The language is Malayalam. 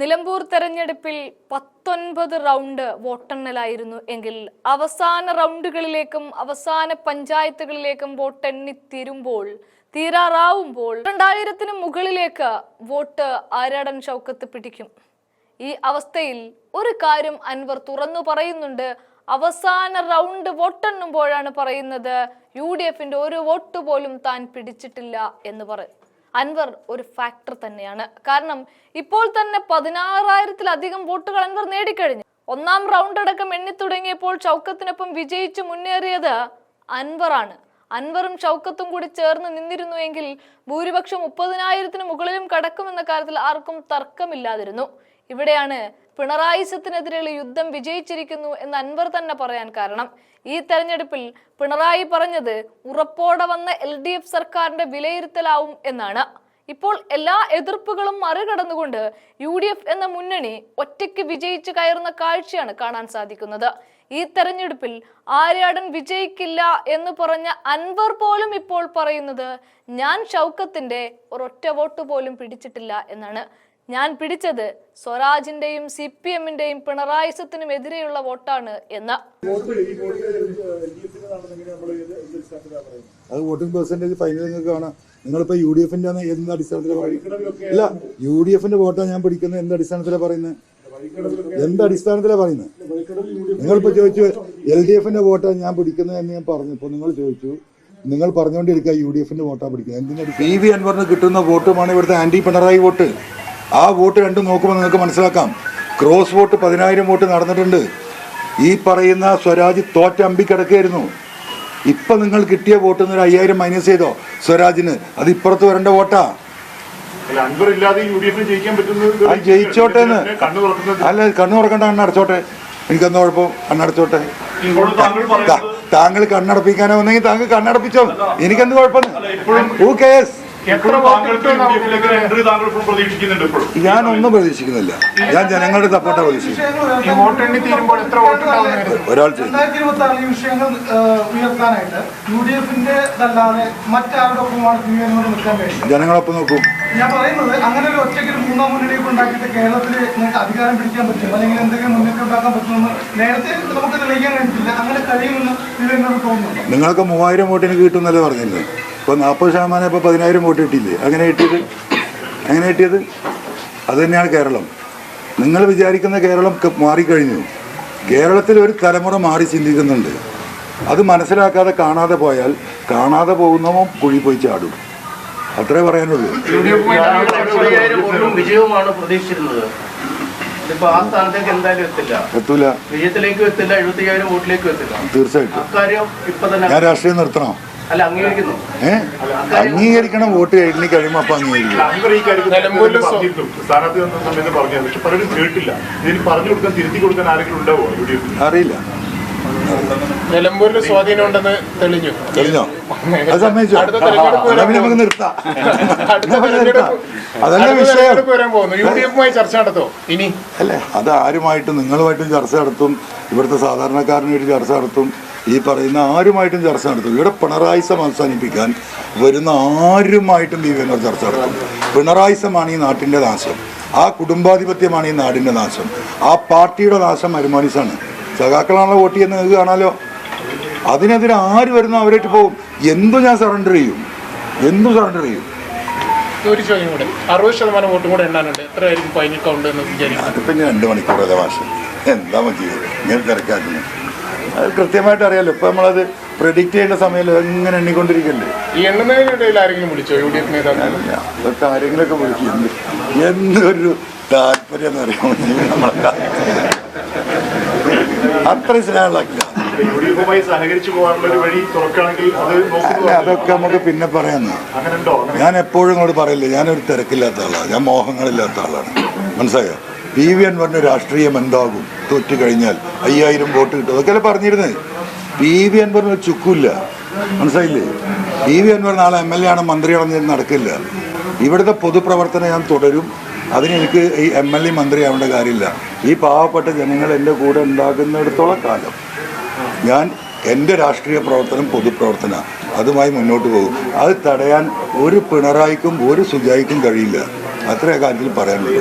നിലമ്പൂർ തെരഞ്ഞെടുപ്പിൽ പത്തൊൻപത് റൗണ്ട് വോട്ടെണ്ണലായിരുന്നു എങ്കിൽ അവസാന റൗണ്ടുകളിലേക്കും അവസാന പഞ്ചായത്തുകളിലേക്കും വോട്ടെണ്ണി തീരുമ്പോൾ തീരാറാവുമ്പോൾ രണ്ടായിരത്തിന് മുകളിലേക്ക് വോട്ട് ആരാടൻ ചൗക്കത്ത് പിടിക്കും. ഈ അവസ്ഥയിൽ ഒരു കാര്യം അൻവർ തുറന്നു പറയുന്നുണ്ട്. അവസാന റൗണ്ട് വോട്ടെണ്ണുമ്പോഴാണ് പറയുന്നത്. യു ഡി ഒരു വോട്ട് പോലും താൻ പിടിച്ചിട്ടില്ല എന്ന് പറയും അൻവർ ഒരു ഫാക്ടർ തന്നെയാണ്. കാരണം ഇപ്പോൾ തന്നെ പതിനാറായിരത്തിലധികം വോട്ടുകൾ അൻവർ നേടിക്കഴിഞ്ഞു. ഒന്നാം റൗണ്ട് അടക്കം എണ്ണി തുടങ്ങിയപ്പോൾ ചൗക്കത്തിനൊപ്പം വിജയിച്ച് മുന്നേറിയത് അൻവറാണ്. അൻവറും ചൗക്കത്തും കൂടി ചേർന്ന് നിന്നിരുന്നു എങ്കിൽ ഭൂരിപക്ഷം മുപ്പതിനായിരത്തിന് മുകളിലും കടക്കുമെന്ന കാര്യത്തിൽ ആർക്കും തർക്കമില്ലാതിരുന്നു. ഇവിടെയാണ് പിണറായിസത്തിനെതിരെയുള്ള യുദ്ധം വിജയിച്ചിരിക്കുന്നു എന്ന് അൻവർ തന്നെ പറയാൻ കാരണം. ഈ തെരഞ്ഞെടുപ്പിൽ പിണറായി പറഞ്ഞത് ഉറപ്പോടെ വന്ന എൽ ഡി എഫ് സർക്കാരിന്റെ വിലയിരുത്തലാവും എന്നാണ്. ഇപ്പോൾ എല്ലാ എതിർപ്പുകളും മറികടന്നുകൊണ്ട് യു ഡി എഫ് എന്ന മുന്നണി ഒറ്റയ്ക്ക് വിജയിച്ചു കയറുന്ന കാഴ്ചയാണ് കാണാൻ സാധിക്കുന്നത്. ഈ തെരഞ്ഞെടുപ്പിൽ ആര്യാടൻ വിജയിക്കില്ല എന്ന് പറഞ്ഞ അൻവർ പോലും ഇപ്പോൾ പറയുന്നത് ഞാൻ ഷൗക്കത്തിന്റെ ഒരൊറ്റ വോട്ട് പോലും പിടിച്ചിട്ടില്ല എന്നാണ്. ഞാൻ പിടിച്ചത് സ്വരാജിന്റെയും സി പി എമ്മിന്റെയും പിണറായിസത്തിനും എതിരെയുള്ള വോട്ടാണ് എന്ന അത് വോട്ടിംഗ് പെർസെന്റേജ് ഫൈനൽ നിങ്ങൾക്ക് കാണാം. നിങ്ങളിപ്പോ യു ഡി എഫിന്റെ എന്ത് അടിസ്ഥാനത്തിലാണ് പറയുന്നത്? ഇല്ല യു ഡി എഫിന്റെ വോട്ടാണ് ഞാൻ പിടിക്കുന്നത്. എന്ത് അടിസ്ഥാനത്തിലാണ് പറയുന്നത്? എന്ത് അടിസ്ഥാനത്തിലാണ് പറയുന്നത്? നിങ്ങളിപ്പോ ചോദിച്ചു എൽ ഡി എഫിന്റെ വോട്ടാണ് ഞാൻ പിടിക്കുന്നത് എന്ന് ഞാൻ പറഞ്ഞു. ഇപ്പൊ നിങ്ങൾ ചോദിച്ചു നിങ്ങൾ പറഞ്ഞുകൊണ്ടിരിക്കുക യു ഡി എഫിന്റെ വോട്ടാണ് പിടിക്കുന്നത് എന്തിനാണ് പി വി അൻവറിന് കിട്ടുന്ന വോട്ടുമാണ് ഇവിടുത്തെ ആന്റി പിണറായി വോട്ട്. ആ വോട്ട് രണ്ടും നോക്കുമ്പോൾ നിങ്ങൾക്ക് മനസ്സിലാക്കാം. ക്രോസ് വോട്ട് പതിനായിരം വോട്ട് നടന്നിട്ടുണ്ട്. ഈ പറയുന്ന സ്വരാജ് തോറ്റമ്പി കിടക്കുകയായിരുന്നു. ഇപ്പം നിങ്ങൾ കിട്ടിയ വോട്ട് ഒരു അയ്യായിരം മൈനസ് ചെയ്തോ? സ്വരാജിന്. അത് ഇപ്പുറത്ത് വരേണ്ട വോട്ടാ. അത് ജയിച്ചോട്ടെ എന്ന്. അല്ല കണ്ണു തുറക്കണ്ട കണ്ണടച്ചോട്ടെ എനിക്കെന്താ കുഴപ്പം? കണ്ണടച്ചോട്ടെ താങ്കൾ കണ്ണടപ്പിക്കാനോ വന്നെങ്കിൽ താങ്കൾ കണ്ണടപ്പിച്ചോ. എനിക്കെന്ത് കുഴപ്പം? ഹൂ കേസ് ഞാനൊന്നും പ്രതീക്ഷിക്കുന്നില്ല. ഞാൻ ജനങ്ങളുടെ സപ്പോർട്ടാണ് പ്രതീക്ഷിക്കുന്നത്. ഒരാൾ ജനങ്ങളൊപ്പം നോക്കും. ഞാൻ പറയുന്നത് അങ്ങനെ ഒരു ഒറ്റയ്ക്ക് ഒരു മൂന്നാം മുന്നണിയൊക്കെ ഉണ്ടാക്കിയിട്ട് കേരളത്തിൽ നിങ്ങൾക്ക് അധികാരം പിടിക്കാൻ പറ്റും അല്ലെങ്കിൽ എന്തെങ്കിലും മുന്നേറ്റം ഉണ്ടാക്കാൻ പറ്റുമെന്ന് നേരത്തെ നമുക്ക് തെളിയിക്കാൻ കഴിഞ്ഞിട്ടില്ല. അങ്ങനെ കഴിയുമെന്ന് പി എന്നോട് തോന്നുന്നുണ്ടോ? നിങ്ങൾക്ക് മൂവായിരം വോട്ടിന് കിട്ടുന്നല്ലേ പറഞ്ഞില്ലേ ഇപ്പൊ നാൽപ്പത് ശതമാനം ഇപ്പൊ പതിനായിരം വോട്ട് കിട്ടിയില്ലേ? അങ്ങനെ കിട്ടിയത്? എങ്ങനെ കിട്ടിയത്? അത് തന്നെയാണ് കേരളം. നിങ്ങൾ വിചാരിക്കുന്ന കേരളം മാറിക്കഴിഞ്ഞു. കേരളത്തിൽ ഒരു തലമുറ മാറി ചിന്തിക്കുന്നുണ്ട്. അത് മനസ്സിലാക്കാതെ കാണാതെ പോയാൽ കാണാതെ പോകുന്നവൻ കുഴി പോയി ചാടും. അത്രേ പറയാനുള്ളൂ. വിജയവുമാണ് പ്രതീക്ഷിച്ചിരുന്നത്. എത്തൂല. വിജയത്തിലേക്കും എത്തില്ല എഴുപത്തി വോട്ടിലേക്കും എത്തില്ല. തീർച്ചയായിട്ടും. ഞാൻ രാഷ്ട്രീയം നിർത്തണം. അംഗീകരിക്കണം വോട്ട് കഴിഞ്ഞു കഴിയുമ്പോൾ അപ്പൊ അംഗീകരിക്കും. അറിയില്ല. നിലമ്പൂരിൽ സ്വാധീനം ഉണ്ടെന്ന് തെളിഞ്ഞു. തെളിഞ്ഞോ? അത് സമ്മതിച്ചോ? നമുക്ക് നിർത്താം. വിഷയം. ചർച്ച നടത്തോ? ഇനി. അല്ലേ? അത് ആരുമായിട്ടും നിങ്ങളുമായിട്ടും ചർച്ച നടത്തും. ഇവിടുത്തെ സാധാരണക്കാരനായിട്ട് ചർച്ച നടത്തും. ഈ പറയുന്ന ആരുമായിട്ടും ചർച്ച നടത്തും ഇവിടെ പിണറായി സം അവസാനിപ്പിക്കാൻ വരുന്ന ആരുമായിട്ടും ബി വിനോദ് ചർച്ച നടത്തും. പിണറായി സമാണ് ഈ നാട്ടിന്റെ നാശം. ആ കുടുംബാധിപത്യമാണ് ഈ നാടിന്റെ നാശം. ആ പാർട്ടിയുടെ നാശം അനുമാനിച്ചാണ് സഖാക്കളാണല്ലോ വോട്ട് ചെയ്യുന്നത് നിങ്ങൾക്ക് കാണാലോ? അതിനെതിരെ ആര് വരുന്ന അവരായിട്ട് പോകും? എന്തു ഞാൻ സറണ്ടർ ചെയ്യും. എന്തു സറണ്ടർ ചെയ്യും. ഒരു ചോദ്യം കൂടെ. അറുപത് ശതമാനം വോട്ടും കൂടെ എണ്ണാനുണ്ട്. എത്രയായിരിക്കും ഫൈനൽ കൗണ്ട് എന്ന് വിചാരിക്കുന്നു? അതിപ്പോ ഇനി രണ്ട് മണിക്കൂറല്ലേ ഭാഷ എന്താ മതി? ഇങ്ങനെ തിരക്കാക്കുന്നത് അത് കൃത്യമായിട്ട് അറിയാലോ. ഇപ്പൊ നമ്മളത് പ്രിഡിക്ട് ചെയ്യേണ്ട സമയമല്ലോ എങ്ങനെ എണ്ണിക്കൊണ്ടിരിക്കല്ലേ? ഈ എണ്ണുന്നതിനിടയിൽ ആരെങ്കിലും വിളിച്ചോ? യു ഡി എഫ് നേതാക്കൾ അല്ല, അതൊക്കെ ആരെങ്കിലുമൊക്കെ വിളിക്കും എന്ത് എന്തൊരു താല്പര്യം എന്ന് പറയുമ്പോൾ നമ്മളെ അത്രയും അതൊക്കെ നമുക്ക് പിന്നെ പറയാന്ന് ഞാൻ എപ്പോഴും ഇങ്ങോട്ട് പറയില്ല ഞാനൊരു തിരക്കില്ലാത്ത ആളാണ് ഞാൻ മോഹങ്ങളില്ലാത്ത ആളാണ്. മനസ്സിലായോ? പി വി എൻ പറഞ്ഞ രാഷ്ട്രീയം എന്താകും? തോറ്റു കഴിഞ്ഞാൽ അയ്യായിരം വോട്ട് കിട്ടും. അതൊക്കെ പറഞ്ഞിരുന്നത് പി വി എൻ പറഞ്ഞ ചുക്കില്ല മനസ്സിലായില്ലേ? പി വി എൻ പറഞ്ഞ നാളെ എം എൽ എ ആണ് മന്ത്രിയാണെന്ന് നടക്കില്ല. ഇവിടുത്തെ പൊതുപ്രവർത്തനം ഞാൻ തുടരും. അതിന് എനിക്ക് ഈ എം എൽ എ മന്ത്രിയാവേണ്ട കാര്യമില്ല. ഈ പാവപ്പെട്ട ജനങ്ങൾ എന്റെ കൂടെ ഉണ്ടാകുന്നിടത്തോളം കാലം ഞാൻ എന്റെ രാഷ്ട്രീയ പ്രവർത്തനം പൊതുപ്രവർത്തന. അതുമായി മുന്നോട്ട് പോകും. അത് തടയാൻ ഒരു പിണറായിക്കും ഒരു സുജായിക്കും കഴിയില്ല. അത്രേ കാര്യത്തിൽ പറയാനുള്ളൂ.